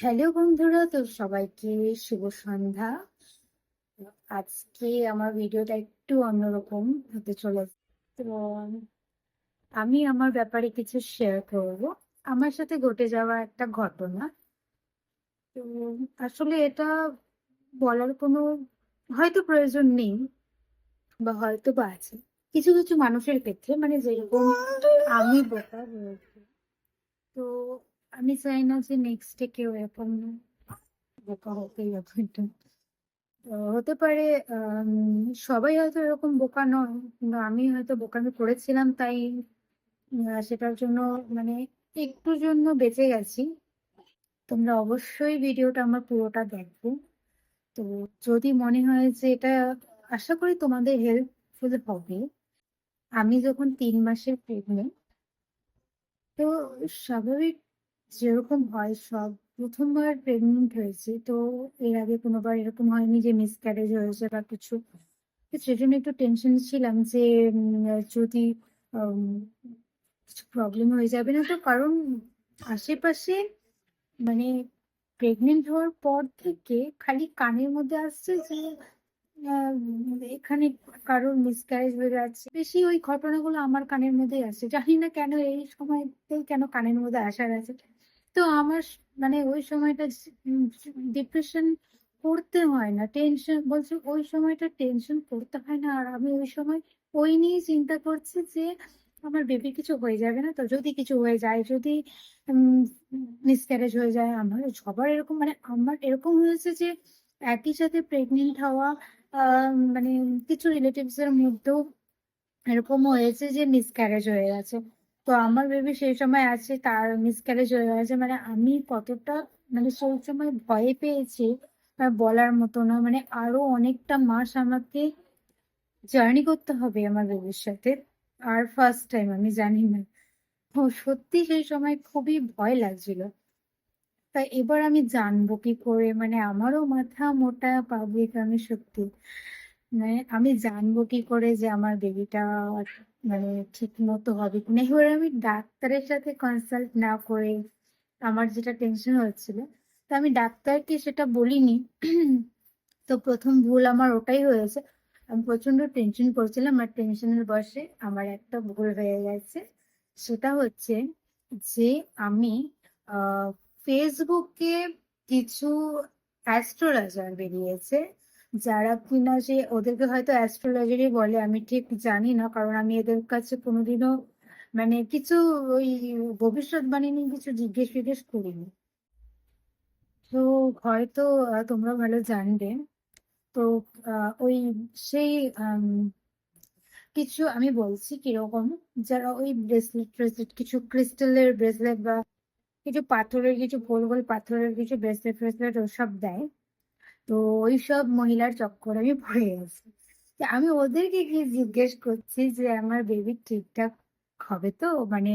Hello বন্ধুরা, তো সবাইকে শুভ সন্ধ্যা। আজকে আমার ভিডিওটা একটু অন্যরকম হতে চলেছে। তো আমি আমার ব্যাপারে কিছু শেয়ার করব। আমার সাথে ঘটে যাওয়া একটা ঘটনা। তো আসলে এটা বলার কোনো, হয়তো প্রয়োজন নেই বা হয়তো বা আছে। কিছু কিছু মানুষের ক্ষেত্রে মানে যেরকম আমি বোকা হয়েছি তো আমি চাই না যে নেক্সটে কেউ এরকম বোকা হোক হতে পারে সবাই হয়তো এরকম বোকা নয় কিন্তু আমি হয়তো বোকামি করেছিলাম তাই সেটার জন্য মানে একটুর জন্য বেঁচে গেছি তোমরা অবশ্যই ভিডিওটা আমার পুরোটা দেখো তো যদি মনে হয় যে এটা আশা করি তোমাদের হেল্পফুল হবে আমি যখন তিন মাসের প্রেগনেন্ট তো স্বাভাবিক যেরকম হয় সব। প্রথমবার প্রেগনেন্ট হয়েছে, তো এর আগে কোনোবার এরকম হয়নি যে মিসক্যারেজ হয়েছে বা কিছু। তো সেজন্য একটু টেনশন ছিলাম যে যদি কিছু প্রবলেম হয়ে যাবে না তো, কারণ আশেপাশে মানে প্রেগনেন্ট হওয়ার পর থেকে খালি কানের মধ্যে আসছে যে এখানে কারোর মিসক্যারেজ হয়ে যাচ্ছে। বেশি ওই ঘটনাগুলো আমার কানের মধ্যেই আসছে জানি না কেন এই সময়তেই কেন কানের মধ্যে আসার আছে। তো আমার মানে ওই সময়টা ডিপ্রেশন করতে হয় না টেনশন বলছে ওই সময়টা টেনশন করতে হয় না, আর আমি ওই সময় ওই নিয়ে চিন্তা করছি যে আমার বেবি কিছু হয়ে যাবে না তো, যদি কিছু হয়ে যায়, যদি মিসক্যারেজ হয়ে যায়, আমার সবার এরকম মানে আমার এরকম হয়েছে যে একই সাথে প্রেগনেন্ট হওয়া মানে কিছু রিলেটিভস এর মধ্যেও এরকম হয়েছে যে মিসক্যারেজ হয়ে গেছে। তো আমার বেবি সেই সময় আছে, তার মিসক্যারেজ হয়ে গেছে। মানে আমি কতটা মানে সেই সময় ভয় পেয়েছি বলার মতো না। মানে আরও অনেকটা মাস আমাকে জার্নি করতে হবে আমার বেবির সাথে। আর ফার্স্ট টাইম আমি জানি না। ও সত্যি সেই সময় খুবই ভয় লাগছিল। তা এবার আমি জানব কি করে। মানে আমারও মাথা মোটা পাবলিক আমি সত্যি। মানে আমি জানব কি করে যে আমার বেবিটা মানে ঠিক মতো হবে কিনা এবার আমি ডাক্তারের সাথে কনসাল্ট না করে আমার যেটা টেনশন হচ্ছিল তো আমি ডাক্তারকে সেটা বলিনি। তো প্রথম ভুল আমার ওটাই হয়েছে। আমি প্রচণ্ড টেনশন করছিলাম আর টেনশনের বসে আমার একটা ভুল হয়ে গেছে। সেটা হচ্ছে যে আমি ফেসবুকে কিছু অ্যাস্ট্রোলজার বেরিয়েছে। যারা কিনা যে ওদেরকে হয়তো অ্যাস্ট্রোলজারই বলে, আমি ঠিক জানি না, কারণ আমি এদের কাছে কোনোদিনও মানে কিছু ওই ভবিষ্যৎবাণী নিয়ে কিছু জিজ্ঞেস ফিজ্ঞেস করিনি। তো হয়তো তোমরা ভালো জানবে। তো ওই সেই কিছু আমি বলছি কীরকম, যারা ওই ব্রেসলেট ট্রেসলেট, কিছু ক্রিস্টালের ব্রেসলেট বা কিছু পাথরের, কিছু গোল গোল পাথরের কিছু ব্রেসলেট ফ্রেসলেট ওসব দেয়। তো ওইসব মহিলার চক্করে আমি পড়ে গেছি। আমি ওদেরকে গিয়ে জিজ্ঞেস করছি যে, আমার বেবি ঠিকঠাক হবে তো? মানে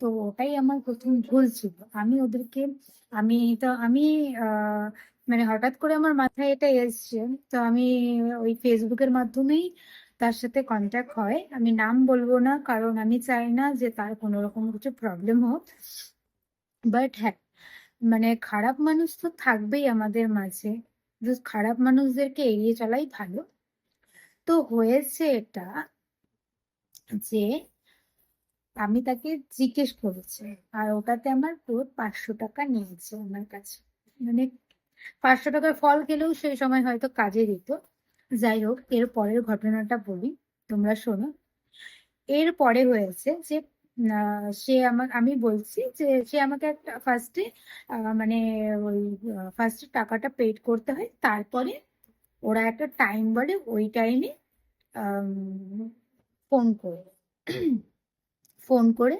তো ওটাই আমার প্রথম ভুল ছিল। আমি ওদেরকে, আমি তো, আমি মানে হঠাৎ করে আমার মাথায় এটা এসছে। তো আমি ওই ফেসবুকের মাধ্যমেই তার সাথে কন্ট্যাক্ট হয়। আমি নাম বলব না, কারণ আমি চাই না যে তার কোনো রকম কিছু প্রবলেম হোক। বাট হ্যাঁ মানে খারাপ মানুষ তো থাকবেই আমাদের মাঝে। খারাপ মানুষদেরকে এড়িয়ে চলাই ভালো। তো হয়েছে এটা যে আমি তাকে জিজ্ঞেস করেছি আর ওটাতে আমার পুরো পাঁচশো টাকা নিয়েছে আমার কাছে। মানে পাঁচশো টাকার ফল খেলেও সেই সময় হয়তো কাজে দিত। যাই হোক, এর পরের ঘটনাটা বলি, তোমরা শোনো। এর পরে হয়েছে যে সে আমার আমি বলছি যে, সে আমাকে একটা ফার্স্টে মানে ওই ফার্স্টে টাকাটা পেড করতে হয়। তারপরে ওরা একটা টাইম বলে, ওই টাইমে ফোন করে। ফোন করে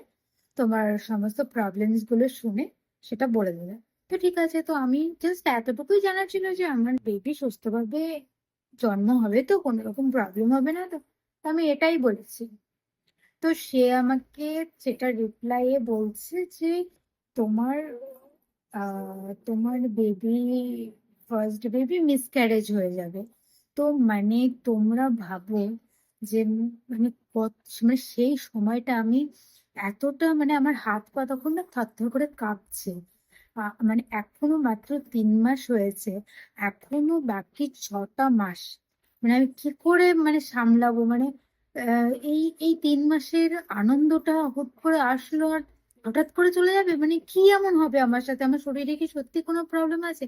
তোমার সমস্ত প্রবলেমসগুলো শুনে সেটা বলে দেবে তো ঠিক আছে, তো আমি জাস্ট এতটুকুই জানার ছিল যে, আমার বেবি সুস্থভাবে জন্ম হবে তো, কোনো রকম প্রবলেম হবে না তো। আমি এটাই বলেছি। তো সে আমাকে সেটা রিপ্লাইয়ে বলছে যে তোমার তোমার বেবি ফার্স্ট বেবি মিসক্যারেজ হয়ে যাবে। তো মানে তোমরা ভাবো যে মানে মানে সেই সময়টা আমি এতটা মানে আমার হাত পা তখন না থরথর করে কাঁপছে। মানে এখনও মাত্র তিন মাস হয়েছে, এখনও বাকি ছটা মাস। মানে আমি কি করে মানে সামলাবো? মানে এই এই তিন মাসের আনন্দটা হুট করে আসলো আর হঠাৎ করে চলে যাবে? মানে কি এমন হবে আমার সাথে? আমার শরীরে কি সত্যি কোনো প্রবলেম আছে?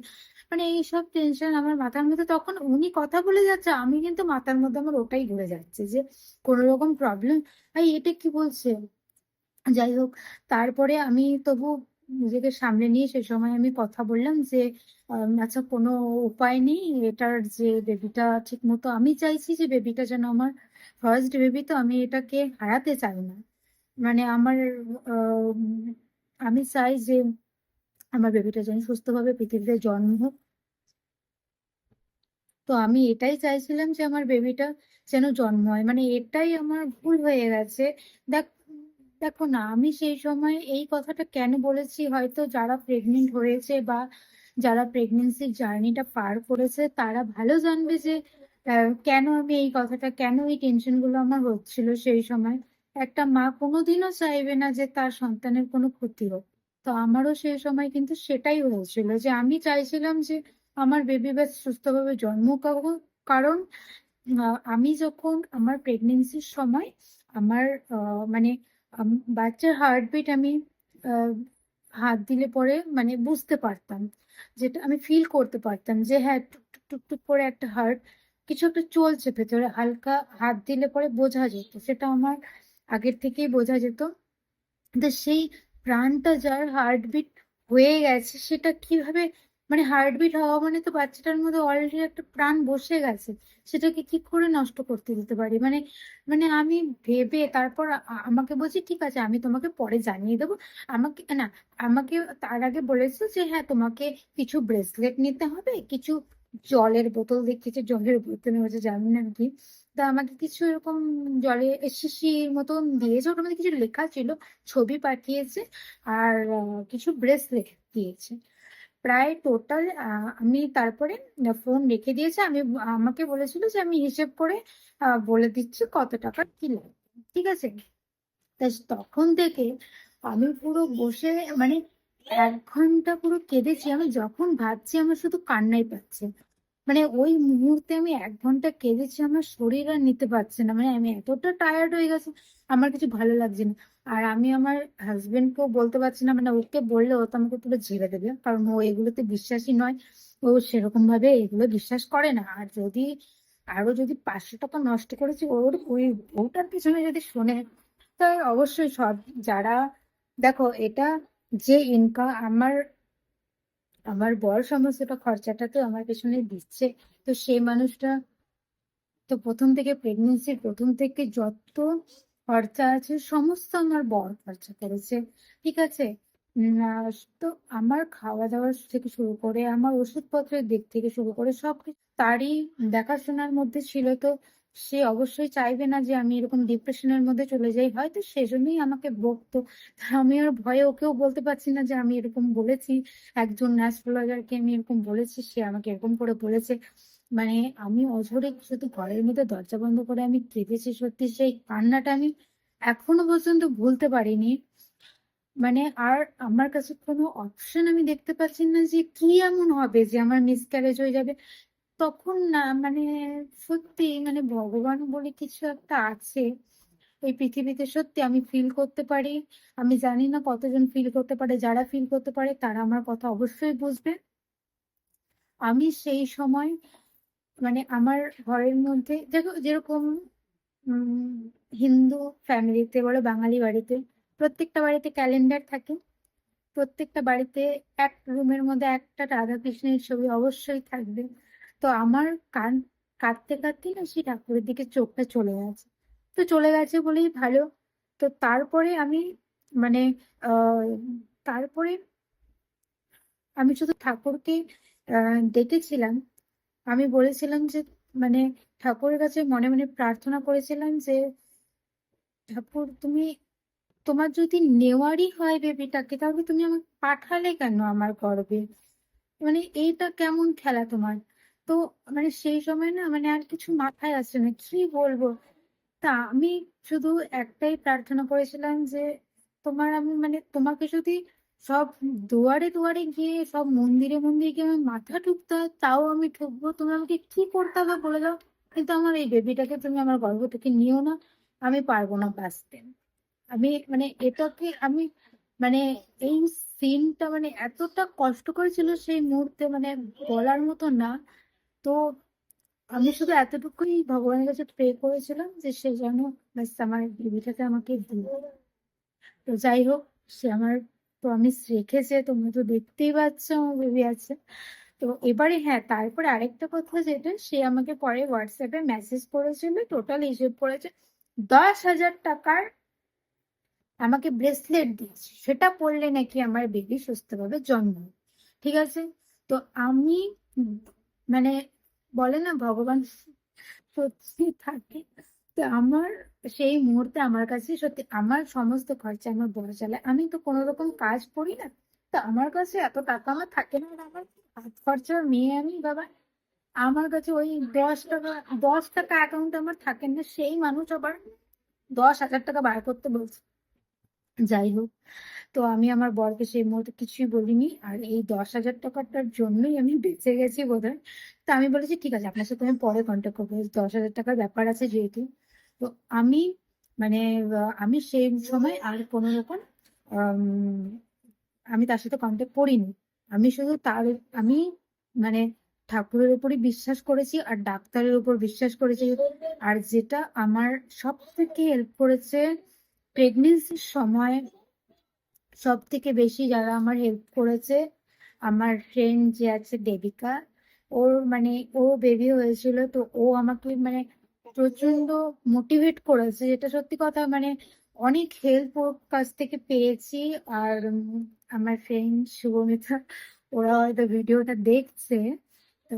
মানে এইসব টেনশন আমার মাথার মধ্যে তখন উনি কথা বলে যাচ্ছে, আমি কিন্তু মাথার মধ্যে আমার ওটাই ঘুরে যাচ্ছে যে কোনো রকম প্রবলেম এই এটা কি বলছে? যাই হোক, তারপরে আমি তবু নিজেকে সামলে নিয়ে সে সময় আমি কথা বললাম যে আচ্ছা কোনো উপায় নেই, এটার যে বেবিটা ঠিক মতো আমি চাইছি যে বেবিটা যেন আমার ফার্স্ট বেবি তো আমি এটাকে হারাতে চাই না। মানে আমার আমি চাই যে আমার বেবিটা যেন সুস্থভাবে পৃথিবীতে জন্ম হোক। তো আমি এটাই চাইছিলাম যে আমার বেবিটা যেন জন্ম হয়। মানে এটাই আমার ভুল হয়ে গেছে। দেখ, দেখো না, আমি সেই সময় এই কথাটা কেন বলেছি? হয়তো যারা প্রেগনেন্ট হয়েছে বা যারা প্রেগনেন্সির জার্নিটা পার করেছে, তারা ভালো জানবে যে কেন আমি এই কথাটা, কেন এই টেনশনগুলো আমার হচ্ছিল সেই সময়? একটা মা কোনোদিনও চাইবে না যে তার সন্তানের কোনো ক্ষতি হোক। তো আমারও সেই সময় কিন্তু সেটাই হয়েছিল যে আমি চাইছিলাম যে আমার বেবি ব্যাস সুস্থভাবে জন্ম কারণ আমি যখন আমার প্রেগনেন্সির সময় আমার মানে বাচ্চার হার্টবিট আমি হাত দিলে পরে মানে বুঝতে পারতাম। যেটা আমি ফিল করতে পারতাম যে হ্যাঁ টুক টুক টুক টুক করে একটা হার্ট কিছু একটা চলছে, ভেতরে হালকা হাত দিলে পরে বোঝা যেত। সেটা আমার আগের থেকেই বোঝা যেত। তো সেই প্রাণটা যার হার্টবিট হয়ে গেছে, সেটা কীভাবে মানে হার্টবিট হওয়া মানে তো বাচ্চাটার মধ্যে অলরেডি একটা প্রাণ বসে গেছে, সেটাকে কি করে নষ্ট করতে দিতে পারি? মানে মানে আমি ভেবে তারপর আমাকে বলছি, ঠিক আছে, আমি তোমাকে পরে জানিয়ে দেবো। আমাকে, না, আমাকে তার আগে বলেছে যে হ্যাঁ তোমাকে কিছু ব্রেসলেট নিতে হবে, কিছু জলের বোতল দেখেছি, জলের বোতল হচ্ছে জানি না কি। তা আমাকে কিছু এরকম জলে শিশির মতন দিয়েছে, ওটার মধ্যে কিছু লেখা ছিল, ছবি পাঠিয়েছে আর কিছু ব্রেসলেট দিয়েছে। প্রায় টোটাল আমি তারপরে ফোন রেখে দিয়েছে, আমি, আমাকে বলেছিল যে আমি হিসেব করে বলে দিচ্ছি কত টাকা কি লাগবে, ঠিক আছে? তখন থেকে আমি পুরো বসে মানে এক ঘণ্টা পুরো কেঁদেছি, আমি যখন ভাবছি আমার শুধু কান্নাই পাচ্ছে। মানে ওই মুহূর্তে আমি এক ঘণ্টা কেঁদেছি, আমার শরীর আর নিতে পারছে না। মানে আমি এতটা টায়ার্ড হয়ে গেছে, আমার কিছু ভালো লাগছে না। আর আমি আমার হাজবেন্ডকেও বলতে পারছি না মানে ওকে বললে ও তো আমাকে পুরো ঝেড়ে দেবে। কারণ ও এগুলোতে বিশ্বাসী নয়, ও সেরকম ভাবে এগুলো বিশ্বাস করে না। আর যদি আরও যদি পাঁচশো টাকা নষ্ট করেছি, ওর ওই ওটার পিছনে যদি শোনে, তা অবশ্যই সব যারা, দেখো এটা যে ইনকাম আমার আমার বর সমস্তটা খরচাটা তো আমার পেছনে দিচ্ছে, তো সেই মানুষটা তো প্রথম থেকে প্রেগনেন্সির প্রথম থেকে যত খরচা আছে সমস্ত আমার বর খরচা করেছে, ঠিক আছে? তো আমার খাওয়া দাওয়া থেকে শুরু করে, আমার ওষুধপত্রের দিক থেকে শুরু করে সবকিছু তারই দেখাশোনার মধ্যে ছিল তো সে অবশ্যই চাইবে না যে আমি এরকম ডিপ্রেশনের মধ্যে চলে যাই। হয়তো সেজন্যই আমাকে বকতো। আমি আর ভয়ে ওকেও বলতে পারছি না যে আমি এরকম বলেছি। একজন অ্যাস্ট্রোলজারকে আমি এরকম বলেছি, সে আমাকে এরকম করে বলেছে। মানে আমি অঝরে শুধু ঘরের মধ্যে দরজা বন্ধ করে আমি কেঁদেছি সত্যি। সেই কান্নাটা আমি এখনও পর্যন্ত ভুলতে পারিনি। মানে আর আমার কাছে কোনো অপশন আমি দেখতে পাচ্ছি না যে কি এমন হবে যে আমার মিসক্যারেজ হয়ে যাবে। তখন না মানে সত্যি মানে ভগবান বলে কিছু একটা আছে। এই পৃথিবীতে সত্যি আমি ফিল করতে পারি। আমি জানি না কতজন ফিল করতে পারে। যারা ফিল করতে পারে, তারা আমার কথা অবশ্যই বুঝবে। আমি সেই সময় মানে আমার ঘরের মধ্যে, দেখো যেরকম হিন্দু ফ্যামিলিতে বলো, বাঙালি বাড়িতে, প্রত্যেকটা বাড়িতে ক্যালেন্ডার থাকে। প্রত্যেকটা বাড়িতে এক রুমের মধ্যে একটা রাধা কৃষ্ণের ছবি অবশ্যই থাকবে। তো আমার কান, কাঁদতে কাঁদতে না সেই ঠাকুরের দিকে চোখটা চলে গেছে। তো চলে গেছে বলেই ভালো। তো তারপরে আমি মানে তারপরে আমি শুধু ঠাকুরকে ডেকেছিলাম। আমি বলেছিলাম যে মানে ঠাকুরের কাছে মনে মনে প্রার্থনা করেছিলাম যে, ঠাকুর, তুমি, তোমার যদি নেওয়ারই হয় বেবিটাকে, তাহলে তুমি আমাকে পাঠালে কেন আমার গর্বে? মানে এইটা কেমন খেলা তোমার? তো মানে সেই সময় না মানে আর কিছু মাথায় আসছে না, কি বলব? তা আমি শুধু একটাই প্রার্থনা করেছিলাম যে তোমার আমি মানে তোমাকে যদি সব দুয়ারে দুয়ারে গিয়ে সব মন্দিরে মন্দিরে গিয়ে আমি মাথা ঠুকতে তাও আমি ঠুকবো? তুমি আমাকে কি করতে হবে বলে দাও। কিন্তু আমার এই বেবিটাকে তুমি আমার গর্ভ থেকে নিও না, আমি পারব না বাঁচতে আমি মানে এটাকে আমি মানে এই সিনটা মানে এতটা কষ্টকর ছিল সেই মুহূর্তে মানে বলার মতো না। তো আমি শুধু এতটুকুই ভগবানের কাছে প্রে করেছিলাম যে সে যেন আমার বেবিটাকে আমাকে দিও তো যাই হোক, সে আমার প্রমিস রেখেছে, তোমরা তো দেখতেই পাচ্ছ আমার বেবি আছে। তো এবারে হ্যাঁ তারপরে আরেকটা কথা যেটা, সে আমাকে পরে হোয়াটসঅ্যাপে মেসেজ করেছিল টোটাল হিসেব করেছে দশ হাজার টাকার আমাকে ব্রেসলেট দিয়েছে। সেটা পরলে নাকি আমার বেবি সুস্থভাবে জন্ম ঠিক আছে? তো আমি মানে বলে না, ভগবান সত্যি থাকে। তো আমার সেই মুহূর্তে আমার কাছে সত্যি আমার সমস্ত খরচা আমার বড় চালায়। আমি তো কোনো রকম কাজ করি না। তো আমার কাছে এত টাকা আমার থাকে না। আমার হাত খরচার মেয়ে আমি, বাবা। আমার কাছে ওই দশ টাকা দশ টাকা অ্যাকাউন্ট আমার থাকে না। সেই মানুষ আবার দশ হাজার টাকা বার করতে বলছে। যাই হোক। তো আমি আমার বরকে সেই মুহূর্তে কিছুই বলিনি। আর এই দশ হাজার টাকাটার জন্যই আমি বেঁচে গেছি বোধহয়। তো আমি বলেছি, ঠিক আছে, আপনার সাথে আমি পরে কন্ট্যাক্ট করব। দশ হাজার টাকার ব্যাপার আছে যেহেতু। তো আমি মানে আমি সেই সময় আর কোনো রকম আমি তার সাথে কন্ট্যাক্ট করিনি। আমি শুধু তার, আমি মানে ঠাকুরের উপরই বিশ্বাস করেছি আর ডাক্তারের উপর বিশ্বাস করেছি। আর যেটা আমার সব থেকে হেল্প করেছে প্রেগনেন্সির সময় সব থেকে বেশি যারা আমার হেল্প করেছে, আমার ফ্রেন্ড যে আছে দেবিকা, ওর মানে ও বেবি হয়েছিল, তো ও আমাকে মানে প্রচণ্ড মোটিভেট করেছে। যেটা সত্যি কথা মানে অনেক হেল্প ওর কাছ থেকে পেয়েছি। আর আমার ফ্রেন্ড শুভমিতা ওরা হয়তো ভিডিওটা দেখছে। তো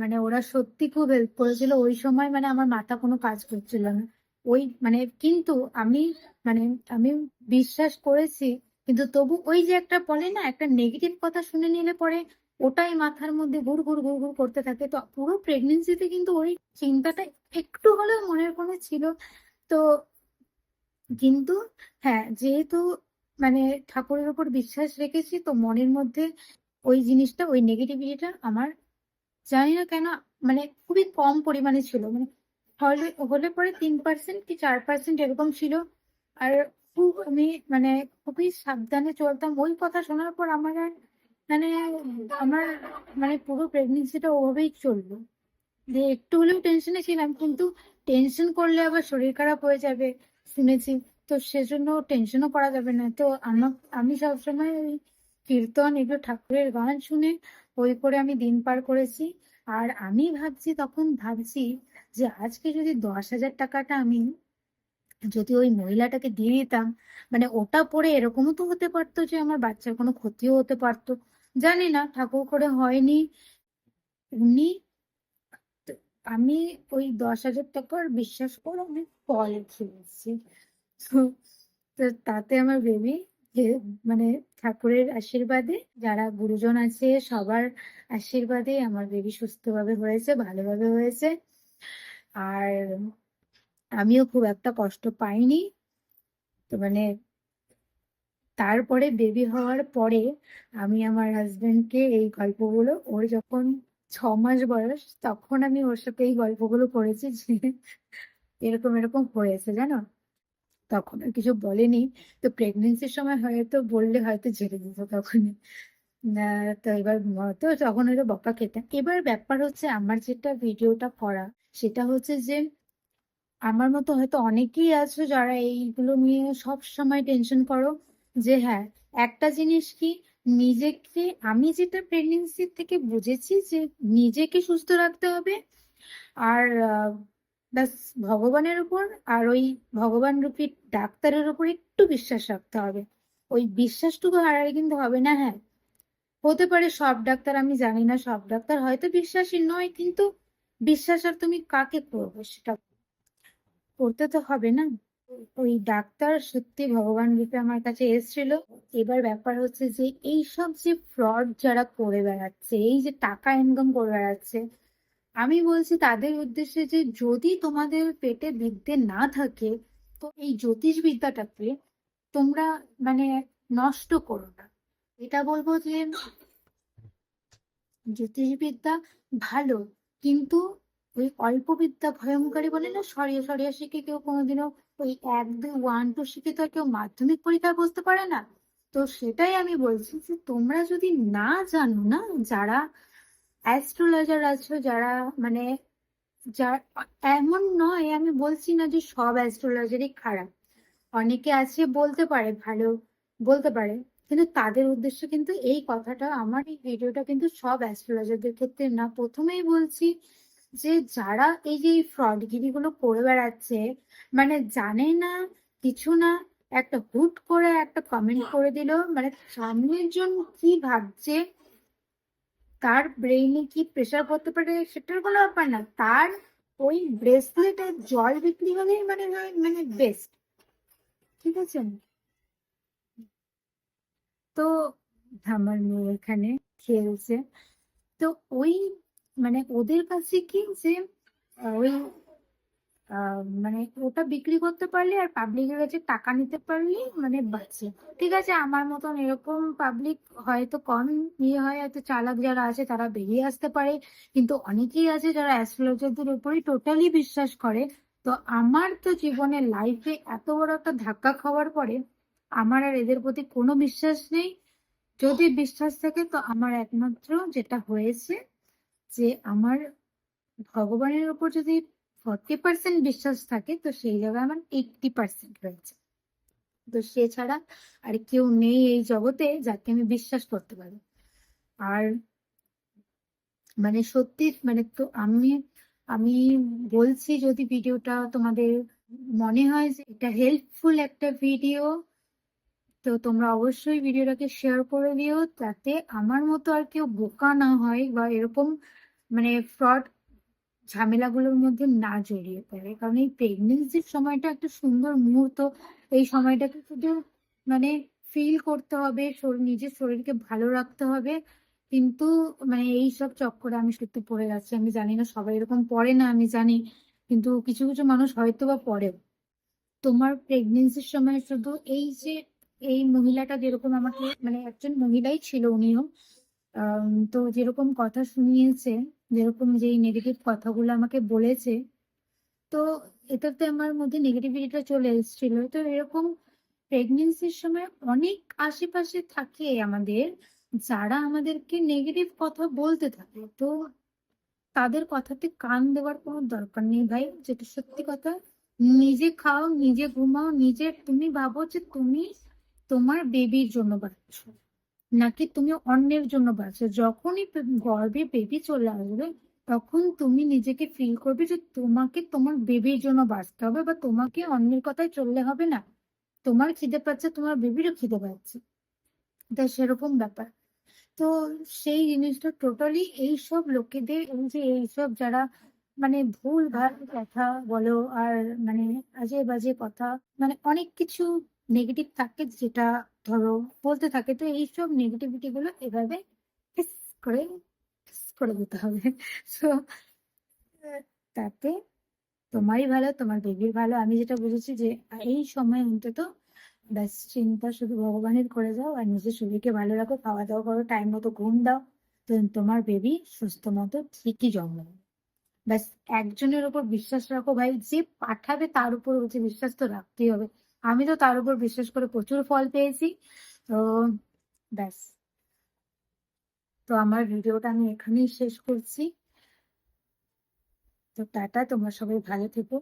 মানে ওরা সত্যি খুব হেল্প করেছিল। ওই সময় মানে আমার মাথা কোনো কাজ করছিল না। ওই মানে কিন্তু আমি মানে আমি বিশ্বাস করেছি, কিন্তু তবু ওই যে একটা বলে না, একটা নেগেটিভ কথা শুনে নিলে পরে ওটাই মাথার মধ্যে ঘুর ঘুর ঘুর ঘুর করতে থাকে। তো পুরো প্রেগনেন্সিতে কিন্তু ওই চিন্তাটা একটু হলেও মনের কোণে ছিল। তো কিন্তু হ্যাঁ যেহেতু মানে ঠাকুরের উপর বিশ্বাস রেখেছি, তো মনের মধ্যে ওই জিনিসটা, ওই নেগেটিভিটিটা আমার জানি না কেন মানে খুবই কম পরিমাণে ছিল। মানে হলে হলে পরে তিন পার্সেন্ট কি চার পার্সেন্ট এরকম ছিল। আর খুব আমি মানে খুবই সাবধানে চলতাম। ওই কথা শোনার পর আমার আর মানে আমার মানে পুরো প্রেগনেন্সিটা ওভাবেই চলল। যে একটু হলেও টেনশনে ছিলাম, কিন্তু টেনশন করলে আবার শরীর খারাপ হয়ে যাবে শুনেছি। তো সেজন্য টেনশনও করা যাবে না। তো আমার, আমি সবসময় ওই কীর্তন, এগুলো ঠাকুরের গান শুনে ওই করে আমি দিন পার করেছি। আর আমি ভাবছি, তখন ভাবছি যে আজকে যদি দশ হাজার টাকাটা আমি যদি ওই মহিলাটাকে দিয়ে দিতাম মানে ওটা পরে এরকমও তো হতে পারতো যে আমার বাচ্চার কোনো ক্ষতিও হতে পারতো। জানি না, ঠাকুর করে হয়নি। উনি আমি ওই দশ হাজার টাকার বিশ্বাস করে আমি ফল খেয়েছি। তো তাতে আমার বেবি যে মানে ঠাকুরের আশীর্বাদে যারা গুরুজন আছে সবার আশীর্বাদে আমার বেবি সুস্থভাবে হয়েছে, ভালোভাবে হয়েছে। আর আমিও খুব একটা কষ্ট পাইনি। তো মানে তারপরে বেবি হওয়ার পরে আমি আমার হাজবেন্ডকে এই গল্পগুলো, ওর যখন ছ মাস বয়স, তখন আমি ওর সাথে এই গল্পগুলো করেছি যে এরকম এরকম হয়েছে, জানো? তখন আর কিছু বলেনি। তো প্রেগনেন্সির সময় হয়তো বললে হয়তো ঝেড়ে দিত তখনই। তো এবার তো তখন হয়তো বকা খেতাম এবার ব্যাপার হচ্ছে আমার যেটা ভিডিওটা করা, সেটা হচ্ছে যে, আমার মতো হয়তো অনেকেই আছো যারা এইগুলো নিয়ে সব সময় টেনশন করো, যে হ্যাঁ একটা জিনিস কি নিজেকে, আমি যেটা প্রেগনেন্সি থেকে বুঝেছি যে নিজেকে সুস্থ রাখতে হবে, আর ব্যাস ভগবানের উপর, আর ওই ভগবান রূপী ডাক্তারের উপর একটু বিশ্বাস রাখতে হবে। ওই বিশ্বাসটুকু হারালে কিন্তু হবে না হ্যাঁ। হতে পারে সব ডাক্তার, আমি জানি না সব ডাক্তার, হয়তো বিশ্বাসী নয়, কিন্তু বিশ্বাস আর তুমি কাকে করবে সেটা করতে তো হবে না। ওই ডাক্তার সত্যি ভগবান রূপে আমার কাছে এসেছিল। এবার ব্যাপার হচ্ছে যে এই সব যে ফ্রড যারা করে বেড়াচ্ছে, এই যে টাকা ইনকাম করে বেড়াচ্ছে, আমি বলছি তাদের উদ্দেশ্যে যে যদি তোমাদের পেটে বিদ্যে না থাকে, তো এই জ্যোতিষ বিদ্যাটাকে তোমরা মানে নষ্ট করো না। এটা বলব যে জ্যোতিষবিদ্যা ভালো, কিন্তু ওই অল্প বিদ্যা ভয়ঙ্করী বলে না, সরিয়ে সরিয়ে শিখে কেউ কোনোদিনও ওই এক দুই ওয়ান টু শিখে তো কেউ মাধ্যমিক পরীক্ষায় বসতে পারে না। তো সেটাই আমি বলছি যে তোমরা যদি না জানো না, যারা অ্যাস্ট্রোলজার আছো, যারা মানে যা, এমন নয়, আমি বলছি না যে সব অ্যাস্ট্রোলজারই খারাপ। অনেকে আছে বলতে পারে, ভালো বলতে পারে কিন্তু তাদের উদ্দেশ্যে কিন্তু এই কথাটা আমার এই ভিডিওটা কিন্তু সব অ্যাস্ট্রোলজারদের ক্ষেত্রে না। প্রথমেই বলছি যে যারা এই যে ফ্রডগিরি গুলো করে বেড়াচ্ছে মানে জানে না, কিছু না, একটা হুট করে একটা কমেন্ট করে দিল মানে সামনের জন কি ভাবছে, তার ব্রেইনে কি প্রেশার করতে পারে সেটার কোনো ব্যাপার না। তার ওই ব্রেসলেটের জল বিক্রি হলেই মানে মানে বেস্ট ঠিক আছে? তো আমার মেয়ে এখানে খেলছে। তো ওই মানে ওদের কাছে কি যে ওই মানে ওটা বিক্রি করতে পারলে আর পাবলিকের কাছে টাকা নিতে পারলে মানে বাঁচে। ঠিক আছে, আমার মতন এরকম পাবলিক হয়তো কম ইয়ে হয়, হয়তো চালাক যারা আছে তারা বেরিয়ে আসতে পারে। কিন্তু অনেকেই আছে যারা অ্যাস্ট্রোলজারদের উপরই টোটালি বিশ্বাস করে। তো আমার তো জীবনে লাইফে এত বড় একটা ধাক্কা খাওয়ার পরে আমার আর এদের প্রতি কোনো বিশ্বাস নেই। যদি বিশ্বাস থাকে, তো আমার একমাত্র যেটা হয়েছে যে আমার ভগবানের উপর যদি ফর্টি পার্সেন্ট বিশ্বাস থাকে, তো সেই জায়গায় আমার এইটটি পার্সেন্ট রয়েছে। তো সে ছাড়া আর কেউ নেই এই জগতে যাকে আমি বিশ্বাস করতে পারি। আর মানে সত্যি মানে তো আমি আমি বলছি যদি ভিডিওটা তোমাদের মনে হয় যে এটা হেল্পফুল একটা ভিডিও তো তোমরা অবশ্যই ভিডিওটাকে শেয়ার করে দিও যাতে আমার মতো আর কেউ বোকা না হয় বা এরকম মানে ফ্রড ঝামেলাগুলোর মধ্যে না জড়িয়ে পড়ে। কারণ এই প্রেগনেন্সির সময়টা একটা সুন্দর মুহূর্ত। এই সময়টাকে শুধু মানে ফিল করতে হবে নিজের শরীরকে ভালো রাখতে হবে। কিন্তু মানে এই সব চক্করে আমি সত্যি পড়ে যাচ্ছি। আমি জানি না সবাই এরকম পড়ে না, আমি জানি। কিন্তু কিছু কিছু মানুষ হয়তো বা পড়েও। তোমার প্রেগনেন্সির সময় শুধু এই যে এই মহিলাটা যেরকম আমাকে মানে একজন মহিলাই ছিল উনিও তো যেরকম কথা শুনিয়েছে, যেরকম যেই নেগেটিভ কথাগুলো আমাকে বলেছে, তো এটাতে আমার মধ্যে নেগেটিভিটিটা চলে এসেছিল। তো এরকম প্রেগনেন্সির সময় অনেক আশেপাশে থাকে আমাদের, যারা আমাদেরকে নেগেটিভ কথা বলতে থাকে, তো তাদের কথাতে কান দেওয়ার কোনো দরকার নেই ভাই, যেটা সত্যি কথা। নিজে খাও, নিজে ঘুমাও, নিজে তুমি ভাবো যে তুমি তোমার বেবির জন্য বাঁচছো নাকি তুমি অন্যের জন্য বাঁচছো যখনই বে- গর্ভে বেবি চলে আসবে, তখন তুমি নিজেকে ফিল করবে যে তোমাকে তোমার বেবির জন্য বাঁচতে হবে বা তোমাকে অন্যের কথায় চললে হবে না। তোমার খিদে পাচ্ছে, তোমার বেবিরও খিদে পাচ্ছে। তাই সেরকম ব্যাপার। তো সেই জিনিসটা টোটালি এইসব লোকেদের, এই যে এইসব যারা মানে ভুল ভালো কথা বলো আর মানে আজে বাজে কথা মানে অনেক কিছু নেগেটিভ থাকে যেটা ধরো বলতে থাকে, তো এইসব নেগেটিভিটি গুলো এভাবে করে করে দিতে হবে। তো তাতে তোমারই ভালো, তোমার বেবির ভালো। আমি যেটা বুঝেছি যে, এই সময় অন্তত ব্যাস চিন্তা শুধু ভগবানের করে যাও আর নিজের শরীরকে ভালো রাখো খাওয়া দাওয়া করো টাইম মতো ঘুম দাও। তোমার বেবি সুস্থ মতো ঠিকই জন্ম ব্যাস একজনের উপর বিশ্বাস রাখো ভাই, যে পাঠাবে তার উপর হচ্ছে বিশ্বাস তো রাখতেই হবে। আমি তো তার উপর বিশ্বাস করে প্রচুর ফল পেয়েছি। তো ব্যাস। তো আমার ভিডিওটা আমি এখানেই শেষ করছি। তো টাটা, তোমরা সবাই ভালো থেকো।